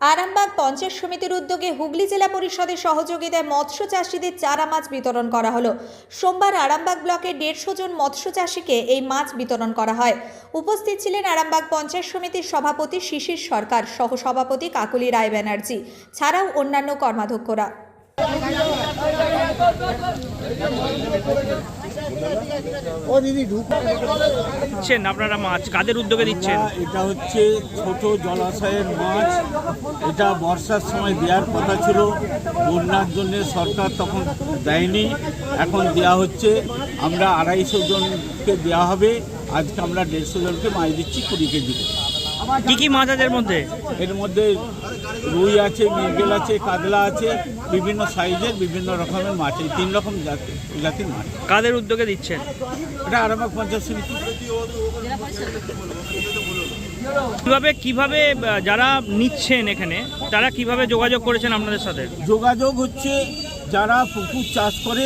আরামবাগ পঞ্চায়েত সমিতির উদ্যোগে হুগলি জেলা পরিষদের সহযোগিতায় মৎস্য চাষিদের চারা মাছ বিতরণ করা হলো। সোমবার আরামবাগ ব্লকে দেড়শো জন মৎস্য চাষিকে এই মাছ বিতরণ করা হয়। উপস্থিত ছিলেন আরামবাগ পঞ্চায়েত সমিতির সভাপতি শিশির সরকার সহ সভাপতি কাকলি রায় ব্যানার্জি, ছাড়াও অন্যান্য কর্মাধ্যক্ষরা। ও দিদি দিচ্ছেন আপনারা মাছ কাদের উদ্যোগে দিচ্ছেন? এটা হচ্ছে ছোট জলাশয়ের মাছ। এটা বর্ষার সময় দেওয়ার কথা ছিল। বন্যার জন্য সরকার তখন দেয়নি। এখন দেওয়া হচ্ছে। আমরা আড়াইশো জনকে দেওয়া হবে। আজকে আমরা দেড়শো জনকে মাছ দিচ্ছি কুড়ি কেজি। কি কি মাছ আছে এর মধ্যে? এর মধ্যে রুই আছে মৃগেল আছে কাতলা আছে বিভিন্ন সাইজের বিভিন্ন রকমের মাছ এই তিন রকম জাতি জাতির মাছ। কাদের উদ্যোগে দিচ্ছেন? এটা আরামবাগ পঞ্চায়েত সমিতি। কীভাবে কীভাবে যারা নিচ্ছেন এখানে তারা কীভাবে যোগাযোগ করেছেন আপনাদের সাথে? যোগাযোগ হচ্ছে যারা পুকুর চাষ করে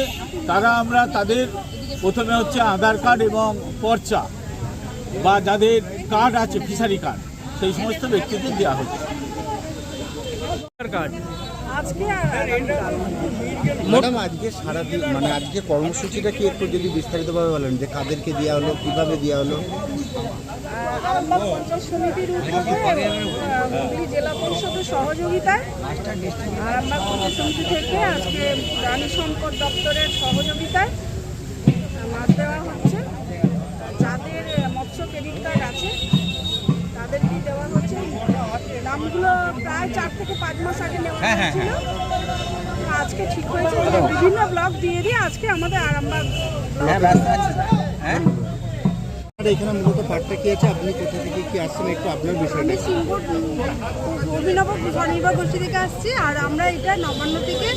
তারা আমরা তাদের প্রথমে হচ্ছে আধার কার্ড এবং পর্চা বা যাদের কার্ড আছে ফিশারি কার্ড সেই সমস্ত ব্যক্তিদের দেওয়া হচ্ছে। কাজ ম্যাডাম আজকে সারাদিন মানে আজকে কর্মসূচিটা কি একটু যদি বিস্তারিতভাবে বলেন যে কাদেরকে দেওয়া হলো কীভাবে দেওয়া হলো? আরামবাগ পঞ্চায়েত সমিতির উদ্যোগে হুগলি জেলা পরিষদের সহযোগিতায় আরামবাগ পঞ্চায়েত সমিতি থেকে আজকে প্রাণী সম্পদ দপ্তরের সহযোগিতায় মাছ দেওয়া হচ্ছে যাদের আহ, মৎস্য ক্রেডিট কার্ড আছে তাদেরকে দেওয়া হচ্ছে দামগুলো প্রায় চার থেকে পাঁচ মাস আগে নেওয়া হয়েছিল। আজকে ঠিক হয়েছে। যে বিভিন্ন ব্লক দিয়ে দিয়ে আজকে আমাদের আরামবাগ আর এখানে মূলত পার্টটা কি আছে? আপনি কোথা থেকে কি আসছেন? একটু আপনার বিষয়টা অভিনব স্বনির্ভর গোষ্ঠী থেকে আসছি। আর আমরা এটা নবান্ন থেকে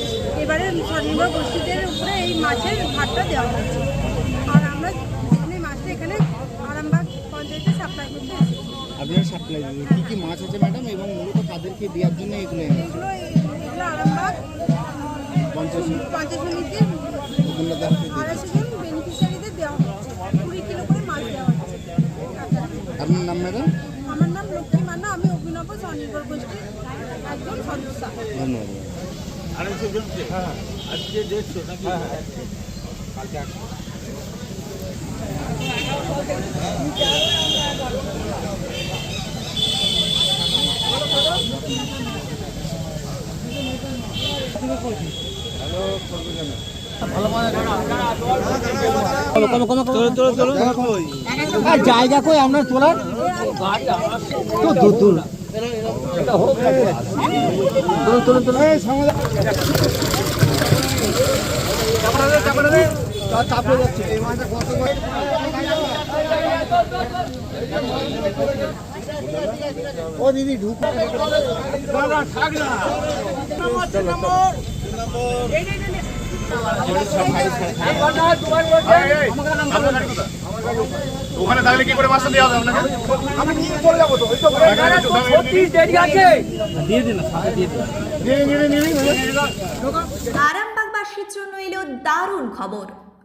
এবারে স্বনির্ভর গোষ্ঠীদের উপরে এই মাছের ভাতটা দেওয়া হচ্ছে আর আমরা এই মাছটা এখানে আরামবাগ পঞ্চায়েতে সাপ্লাই করতে এসেছি আপনার সাপ্লাই কি কি মাছ আছে ম্যাডাম এবং মূলত কাদেরকে দেওয়ার জন্য এগুলো পঞ্চাশ আড়াইশো বেনিফিশিয়ারিদের দেওয়া হচ্ছে। কুড়ি কিলো করে মাছ দেওয়া হচ্ছে। আপনার নাম ম্যাডাম আমার নাম লক্ষ্মী মান্না। আমি অভিনব স্বনির্ভর গোষ্ঠীর একজন সদস্য। ধন্যবাদ। আড়াইশো জনকে আজকে দেড়শো নাকি? আর জায়গা কই আপনার তোলার? তো দূর দূর। ও দিদি ঢুক। ওখানে থাকলে কি করে মাছটা দেওয়া আপনাকে আমি চলে যাব তো ওই তো আরামবাগবাসীর জন্য এলো দারুণ খবর।